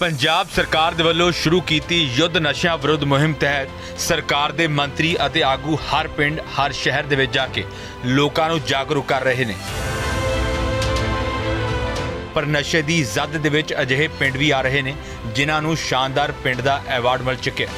ਪੰਜਾਬ ਸਰਕਾਰ ਦੇ ਵੱਲੋਂ ਸ਼ੁਰੂ ਕੀਤੀ ਯੁੱਧ ਨਸ਼ਿਆਂ ਵਿਰੁੱਧ ਮੁਹਿੰਮ ਤਹਿਤ ਸਰਕਾਰ ਦੇ ਮੰਤਰੀ ਅਤੇ ਆਗੂ ਹਰ ਪਿੰਡ, ਹਰ ਸ਼ਹਿਰ ਦੇ ਵਿੱਚ ਜਾ ਕੇ ਲੋਕਾਂ ਨੂੰ ਜਾਗਰੂਕ ਕਰ ਰਹੇ ਨੇ। ਪਰ ਨਸ਼ੇ ਦੀ ਜ਼ਦ ਦੇ ਵਿੱਚ ਅਜਿਹੇ ਪਿੰਡ ਵੀ ਆ ਰਹੇ ਨੇ, ਜਿਨ੍ਹਾਂ ਨੂੰ ਸ਼ਾਨਦਾਰ ਪਿੰਡ ਦਾ ਐਵਾਰਡ ਮਿਲ ਚੁੱਕਿਆ।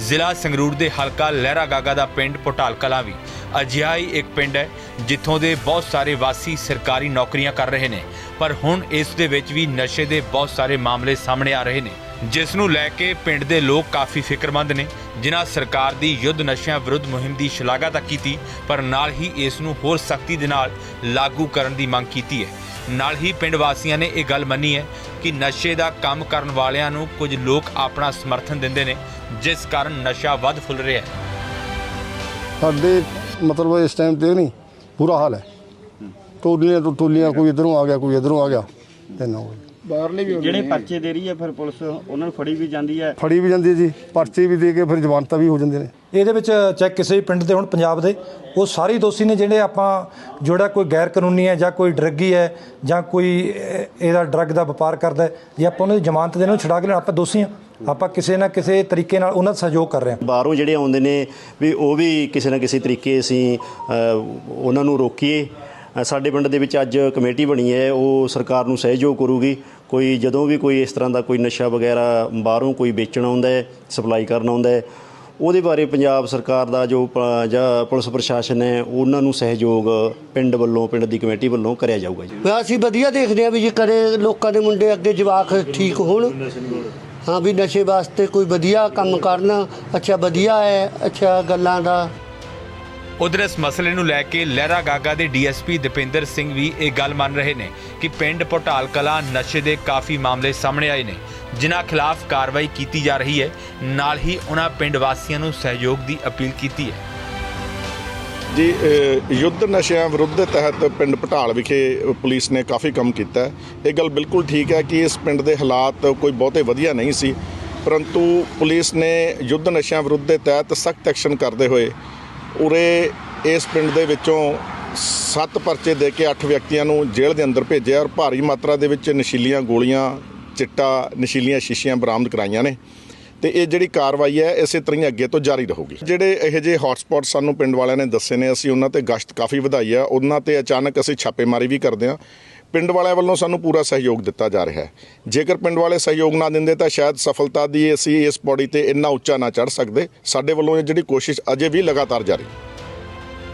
ਜ਼ਿਲ੍ਹਾ ਸੰਗਰੂਰ ਦੇ ਹਲਕਾ ਲਹਿਰਾ ਗਾਗਾ ਦਾ ਪਿੰਡ ਪੋਟਾਲ ਕਲਾਂ ਵੀ ਅਜਿਹਾ ਹੀ ਇੱਕ ਪਿੰਡ ਹੈ, ਜਿੱਥੋਂ ਦੇ ਬਹੁਤ ਸਾਰੇ ਵਾਸੀ ਸਰਕਾਰੀ ਨੌਕਰੀਆਂ ਕਰ ਰਹੇ ਨੇ। ਪਰ ਹੁਣ ਇਸ ਦੇ ਵਿੱਚ ਵੀ ਨਸ਼ੇ ਦੇ ਬਹੁਤ ਸਾਰੇ ਮਾਮਲੇ ਸਾਹਮਣੇ ਆ ਰਹੇ ਨੇ। ਜਿਸ ਨੂੰ ਲੈ ਕੇ ਪਿੰਡ ਦੇ ਲੋਕ ਕਾਫੀ ਫਿਕਰਮੰਦ ਨੇ। ਜਿਨ੍ਹਾਂ ਸਰਕਾਰ ਦੀ ਯੁੱਧ ਨਸ਼ਿਆਂ ਵਿਰੁੱਧ ਮੁਹਿੰਮ ਦੀ ਸ਼ਲਾਘਾ ਤਾਂ ਕੀਤੀ, ਪਰ ਨਾਲ ਹੀ ਇਸ ਨੂੰ ਹੋਰ ਸਖਤੀ ਦੇ ਨਾਲ ਲਾਗੂ ਕਰਨ ਦੀ ਮੰਗ ਕੀਤੀ ਹੈ। ਨਾਲ ਹੀ ਪਿੰਡ ਵਾਸੀਆਂ ਨੇ ਇਹ ਗੱਲ ਮੰਨੀ ਹੈ ਕਿ ਨਸ਼ੇ ਦਾ ਕੰਮ ਕਰਨ ਵਾਲਿਆਂ ਨੂੰ ਕੁਝ ਲੋਕ ਆਪਣਾ ਸਮਰਥਨ ਦਿੰਦੇ ਨੇ, ਜਿਸ ਕਾਰਨ ਨਸ਼ਾ ਵੱਧ ਫੁੱਲ ਰਿਹਾ ਹੈ। ਸਾਡੇ ਮਤਲਬ ਇਸ ਟਾਈਮ ਤੇ ਨਹੀਂ ਬੁਰਾ ਹਾਲ ਹੈ। ਟੋਲੀਆਂ ਤੋਂ ਟੋਲੀਆਂ ਕੋਈ ਇਧਰੋਂ ਆ ਗਿਆ ਕੋਈ ਇਧਰੋਂ ਆ ਗਿਆ ਇੰਨਾ ਹੋ ਗਿਆ ਬਾਹਰਲੇ ਵੀ ਜਿਹੜੇ ਪਰਚੇ ਦੇ ਰਹੀ ਹੈ ਫਿਰ ਪੁਲਿਸ ਉਹਨਾਂ ਨੂੰ ਫੜੀ ਵੀ ਜਾਂਦੀ ਹੈ। ਫੜੀ ਵੀ ਜਾਂਦੀ ਹੈ ਜੀ ਪਰਚੇ ਵੀ ਦੇ ਕੇ ਫਿਰ ਜ਼ਮਾਨਤਾਂ ਵੀ ਹੋ ਜਾਂਦੀਆਂ ਨੇ। ਇਹਦੇ ਵਿੱਚ ਚਾਹੇ ਕਿਸੇ ਵੀ ਪਿੰਡ ਦੇ ਹੁਣ ਪੰਜਾਬ ਦੇ ਉਹ ਸਾਰੇ ਦੋਸ਼ੀ ਨੇ ਜਿਹੜੇ ਆਪਾਂ ਜਿਹੜਾ ਕੋਈ ਗੈਰ ਕਾਨੂੰਨੀ ਹੈ ਜਾਂ ਕੋਈ ਡਰੱਗੀ ਹੈ ਜਾਂ ਕੋਈ ਇਹ- ਇਹਦਾ ਡਰੱਗ ਦਾ ਵਪਾਰ ਕਰਦਾ ਹੈ, ਜੇ ਆਪਾਂ ਉਹਨਾਂ ਦੀ ਜ਼ਮਾਨਤ ਦੇ ਨੂੰ ਛੁਡਾ ਕੇ ਲੈਣਾ ਆਪਾਂ ਦੋਸ਼ੀ ਹਾਂ। ਆਪਾਂ ਕਿਸੇ ਨਾ ਕਿਸੇ ਤਰੀਕੇ ਨਾਲ ਉਹਨਾਂ ਦਾ ਸਹਿਯੋਗ ਕਰ ਰਹੇ ਹਾਂ। ਬਾਹਰੋਂ ਜਿਹੜੇ ਆਉਂਦੇ ਨੇ ਵੀ ਉਹ ਵੀ ਕਿਸੇ ਨਾ ਕਿਸੇ ਤਰੀਕੇ ਅਸੀਂ ਉਹਨਾਂ ਨੂੰ ਰੋਕੀਏ। ਸਾਡੇ ਪਿੰਡ ਦੇ ਵਿੱਚ ਅੱਜ ਕਮੇਟੀ ਬਣੀ ਹੈ ਉਹ ਸਰਕਾਰ ਨੂੰ ਸਹਿਯੋਗ ਕਰੂਗੀ। ਕੋਈ ਜਦੋਂ ਵੀ ਕੋਈ ਇਸ ਤਰ੍ਹਾਂ ਦਾ ਕੋਈ ਨਸ਼ਾ ਵਗੈਰਾ ਬਾਹਰੋਂ ਕੋਈ ਵੇਚਣ ਆਉਂਦਾ ਹੈ ਸਪਲਾਈ ਕਰਨ ਆਉਂਦਾ ਹੈ ਉਹਦੇ ਬਾਰੇ ਪੰਜਾਬ ਸਰਕਾਰ ਦਾ ਜੋ ਜਾਂ ਪੁਲਿਸ ਪ੍ਰਸ਼ਾਸਨ ਹੈ ਉਹਨਾਂ ਨੂੰ ਸਹਿਯੋਗ ਪਿੰਡ ਵੱਲੋਂ ਪਿੰਡ ਦੀ ਕਮੇਟੀ ਵੱਲੋਂ ਕਰਿਆ ਜਾਊਗਾ ਜੀ। ਅਸੀਂ ਵਧੀਆ ਦੇਖਦੇ ਆ ਵੀ ਜੇ ਕਰੇ ਲੋਕਾਂ ਦੇ ਮੁੰਡੇ ਅੱਗੇ ਜਵਾਕ ਠੀਕ ਹੋਣ। ਹਾਂ ਵੀ ਨਸ਼ੇ ਵਾਸਤੇ ਕੋਈ ਵਧੀਆ ਕੰਮ ਕਰਨ। ਅੱਛਾ, ਵਧੀਆ ਹੈ, ਅੱਛਾ ਗੱਲਾਂ ਦਾ। ਉਧਰ ਇਸ ਮਸਲੇ ਨੂੰ ਲੈ ਕੇ ਲਹਿਰਾ ਗਾਗਾ ਦੇ ਡੀਐਸਪੀ ਦਪਿੰਦਰ ਸਿੰਘ ਵੀ ਇਹ ਗੱਲ ਮੰਨ ਰਹੇ ਨੇ ਕਿ ਪਿੰਡ ਪੋਟਾਲ ਕਲਾਂ ਨਸ਼ੇ ਦੇ ਕਾਫੀ ਮਾਮਲੇ ਸਾਹਮਣੇ ਆਏ ਨੇ, ਜਿਨ੍ਹਾਂ ਖਿਲਾਫ ਕਾਰਵਾਈ ਕੀਤੀ ਜਾ ਰਹੀ ਹੈ। ਨਾਲ ਹੀ ਉਹਨਾਂ ਪਿੰਡ ਵਾਸੀਆਂ ਨੂੰ ਸਹਿਯੋਗ ਦੀ ਅਪੀਲ ਕੀਤੀ ਹੈ। ਜੀ ਯੁੱਧ ਨਸ਼ਿਆਂ ਵਿਰੁੱਧ ਦੇ ਤਹਿਤ ਪਿੰਡ ਪਟਾਲ ਵਿਖੇ ਪੁਲਿਸ ਨੇ ਕਾਫੀ ਕੰਮ ਕੀਤਾ ਇਹ ਗੱਲ ਬਿਲਕੁਲ ਠੀਕ ਹੈ ਕਿ ਇਸ ਪਿੰਡ ਦੇ ਹਾਲਾਤ ਕੋਈ ਬਹੁਤੇ ਵਧੀਆ ਨਹੀਂ ਸੀ, ਪਰੰਤੂ ਪੁਲਿਸ ਨੇ ਯੁੱਧ ਨਸ਼ਿਆਂ ਵਿਰੁੱਧ ਦੇ ਤਹਿਤ ਸਖਤ ਐਕਸ਼ਨ ਕਰਦੇ ਹੋਏ ਉਰੇ ਇਸ ਪਿੰਡ ਦੇ ਵਿੱਚੋਂ ਸੱਤ ਪਰਚੇ ਦੇ ਕੇ ਅੱਠ ਵਿਅਕਤੀਆਂ ਨੂੰ ਜੇਲ੍ਹ ਦੇ ਅੰਦਰ ਭੇਜਿਆ ਔਰ ਭਾਰੀ ਮਾਤਰਾ ਦੇ ਵਿੱਚ ਨਸ਼ੀਲੀਆਂ ਗੋਲੀਆਂ, ਚਿੱਟਾ, ਨਸ਼ੀਲੀਆਂ ਸ਼ੀਸ਼ੀਆਂ ਬਰਾਮਦ ਕਰਾਈਆਂ ਨੇ। ਤੇ ਇਹ ਜਿਹੜੀ ਕਾਰਵਾਈ ਹੈ, ਇਸੇ ਤਰ੍ਹਾਂ ਹੀ ਅੱਗੇ ਤੋਂ ਜਾਰੀ ਰਹੂਗੀ। ਜਿਹੜੇ ਇਹੋ ਜਿਹੇ ਹੌਟਸਪੌਟ ਸਾਨੂੰ ਪਿੰਡ ਵਾਲਿਆਂ ਨੇ ਦੱਸੇ ਨੇ, ਅਸੀਂ ਉਹਨਾਂ ਤੇ ਗਸ਼ਤ ਕਾਫੀ ਵਧਾਈ ਆ। ਉਹਨਾਂ ਤੇ ਅਚਾਨਕ ਅਸੀਂ ਛਾਪੇਮਾਰੀ ਵੀ ਕਰਦੇ ਹਾਂ। ਪਿੰਡ ਵਾਲਿਆਂ ਵੱਲੋਂ ਸਾਨੂੰ ਪੂਰਾ ਸਹਿਯੋਗ ਦਿੱਤਾ ਜਾ ਰਿਹਾ ਹੈ। ਜੇਕਰ ਪਿੰਡ ਵਾਲੇ ਸਹਿਯੋਗ ਨਾ ਦਿੰਦੇ ਤਾਂ ਸ਼ਾਇਦ ਸਫਲਤਾ ਦੀ ਅਸੀਂ ਇਸ ਪੌੜੀ ਤੇ ਇੰਨਾ ਉੱਚਾ ਨਾ ਚੜ ਸਕਦੇ। ਸਾਡੇ ਵੱਲੋਂ ਇਹ ਜਿਹੜੀ ਕੋਸ਼ਿਸ਼ ਅਜੇ ਵੀ ਲਗਾਤਾਰ ਜਾਰੀ।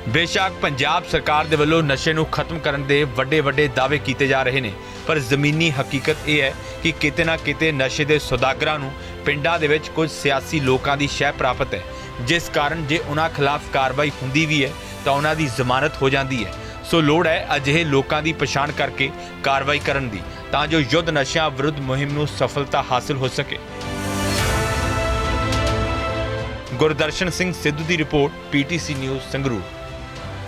ਬੇਸ਼ੱਕ ਪੰਜਾਬ ਸਰਕਾਰ ਦੇ ਵੱਲੋਂ ਨਸ਼ੇ ਨੂੰ ਖਤਮ ਕਰਨ ਦੇ ਵੱਡੇ ਵੱਡੇ ਦਾਅਵੇ ਕੀਤੇ ਜਾ ਰਹੇ ਨੇ। ਪਰ ਜ਼ਮੀਨੀ ਹਕੀਕਤ ਇਹ ਹੈ ਕਿ ਕਿਤੇ ਨਾ ਕਿਤੇ ਨਸ਼ੇ ਦੇ ਸੌਦਾਗਰਾਂ ਨੂੰ ਪਿੰਡਾਂ ਦੇ ਵਿੱਚ ਕੁਝ ਸਿਆਸੀ ਲੋਕਾਂ ਦੀ ਸ਼ਹਿ ਪ੍ਰਾਪਤ ਹੈ। ਜਿਸ ਕਾਰਨ ਜੇ ਉਹਨਾਂ ਖਿਲਾਫ ਕਾਰਵਾਈ ਹੁੰਦੀ ਵੀ ਹੈ, ਤਾਂ ਉਹਨਾਂ ਦੀ ਜ਼ਮਾਨਤ ਹੋ ਜਾਂਦੀ ਹੈ। ਸੋ ਲੋੜ ਹੈ ਅਜਿਹੇ ਲੋਕਾਂ ਦੀ ਪਛਾਣ ਕਰਕੇ ਕਾਰਵਾਈ ਕਰਨ ਦੀ, ਤਾਂ ਜੋ ਯੁੱਧ ਨਸ਼ਿਆਂ ਵਿਰੁੱਧ ਮੁਹਿੰਮ ਨੂੰ ਸਫਲਤਾ ਹਾਸਲ ਹੋ ਸਕੇ। ਗੁਰਦਰਸ਼ਨ ਸਿੰਘ ਸਿੱਧੂ ਦੀ ਰਿਪੋਰਟ, ਪੀਟੀਸੀ ਨਿਊਜ਼ ਸੰਗਰੂਰ।